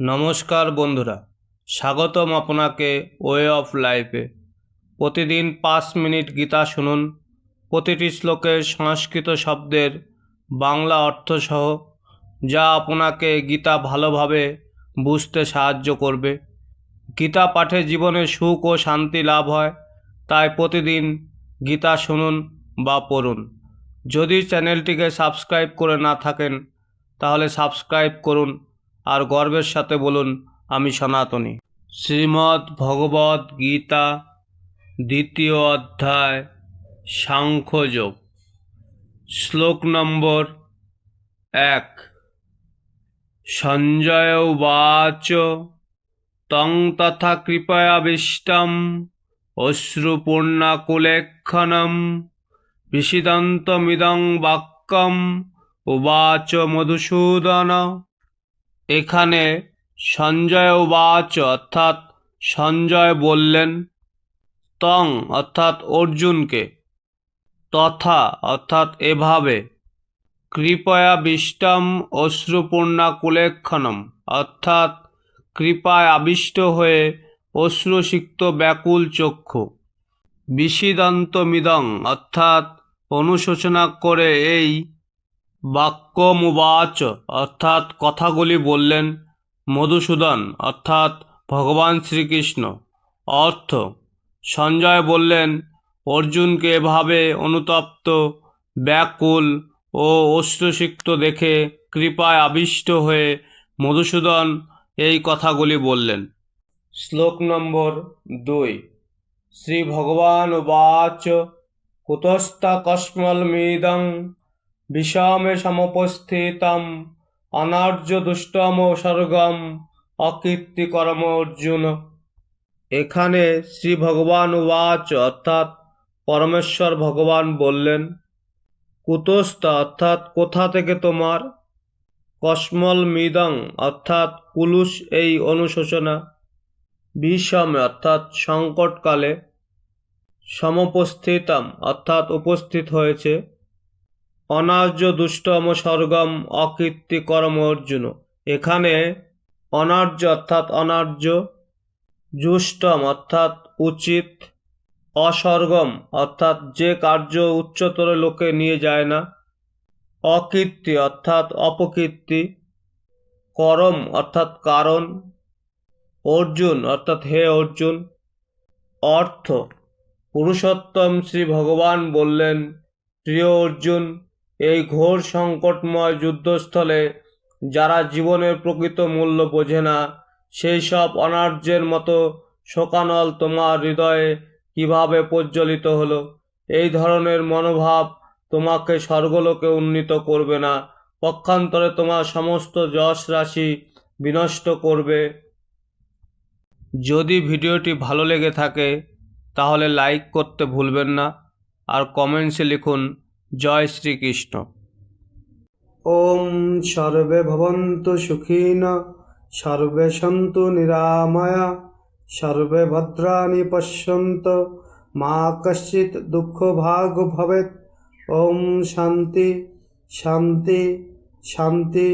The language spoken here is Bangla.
নমস্কার বন্ধুরা, স্বাগতম আপনাকে ওয়ে অফ লাইফে প্রতিদিন পাঁচ মিনিট গীতা শুনুন। প্রতিটি শ্লোকের সংস্কৃত শব্দের বাংলা অর্থসহ, যা আপনাকে গীতা ভালোভাবে বুঝতে সাহায্য করবে। গীতা পাঠে জীবনে সুখ ও শান্তি লাভ হয়, তাই প্রতিদিন গীতা শুনুন বা পড়ুন। যদি চ্যানেলটিকে সাবস্ক্রাইব করে না থাকেন, তাহলে সাবস্ক্রাইব করুন। আর গর্বের সাথে বলুন, আমি সনাতনী। শ্রীমদ্ ভগবদ গীতা, দ্বিতীয় অধ্যায়, সাংখ্যযোগ। শ্লোক নম্বর এক। সঞ্জয় উবাচ তং তথা কৃপয়াবিষ্টম অশ্রুপূর্ণাকুলেক্ষণম বিষিদন্তমিদং বাক্যম, উবাচ মধুসূদন। এখানে সঞ্জয় উবাচ অর্থাৎ সঞ্জয় বললেন, তং অর্থাৎ অর্জুনকে, তথা অর্থাৎ এভাবে, কৃপয়া বিষ্টম অশ্রুপূর্ণা কুলেক্ষণম, অর্থাৎ কৃপায় আবিষ্ট হয়ে অশ্রুসিক্ত ব্যাকুল চক্ষু, বিষিদন্তমিদং, অর্থাৎ অনুশোচনা করে এই বাক্যমুবাচ, অর্থাৎ কথাগুলি বললেন মধুসূদন, অর্থাৎ ভগবান শ্রীকৃষ্ণ। অর্থ, সঞ্জয় বললেন, অর্জুনকে এভাবে অনুতপ্ত, ব্যাকুল ও অশ্রুসিক্ত দেখে কৃপায় আবিষ্ট হয়ে মধুসূদন এই কথাগুলি বললেন। শ্লোক নম্বর দুই। শ্রী ভগবান উবাচ কুতস্তা কস্মলমিদং বিষমে সমুপস্থিতম, অনার্য দুষ্টম স্বর্গম অকীর্তিকর্ম অর্জুন। এখানে শ্রী ভগবান ওয়াচ অর্থাৎ পরমেশ্বর ভগবান বললেন কুতস্তা অর্থাৎ কোথা থেকে তোমার? কসমল মৃদং, অর্থাৎ কুলুষ এই অনুশোচনা। বিষমে, অর্থাৎ সংকটকালে সমুপস্থিতম, অর্থাৎ উপস্থিত হয়েছে। অনার্য দুষ্টম স্বর্গম অকীর্তি কর্ম অর্জুন। এখানে অনার্য অর্থাৎ অনার্য জুষ্টম অর্থাৎ উচিত, অস্বর্গম অর্থাৎ যে কার্য উচ্চতর লোকে নিয়ে যায় না, অকীর্তি অর্থাৎ অপকীর্তি, করম অর্থাৎ কারণ, অর্জুন অর্থাৎ হে অর্জুন। অর্থ, পুরুষোত্তম শ্রী ভগবান বললেন, প্রিয় অর্জুন এই ঘোর সংকটময় যুদ্ধস্থলে যারা জীবনের প্রকৃত মূল্য বোঝে না, সেই সব অনার্যের মতো শোকানল তোমার হৃদয়ে কীভাবে প্রজ্বলিত হলো? এই ধরনের মনোভাব তোমাকে স্বর্গলোকে উন্নীত করবে না, পক্ষান্তরে তোমার সমস্ত যশ রাশি বিনষ্ট করবে। যদি ভিডিওটি ভালো লেগে থাকে, তাহলে লাইক করতে ভুলবেন না, আর কমেন্টসে লিখুন জয় শ্রীকৃষ্ণ। ওম সর্বে ভবন্ত সুখীন, সর্বে সন্ত নিরাময়া, সর্বে ভদ্রাণী পশ্যন্ত, মা কশ্চিৎ দুঃখ ভাগ ভবেত ওম শান্তি শান্তি শান্তি।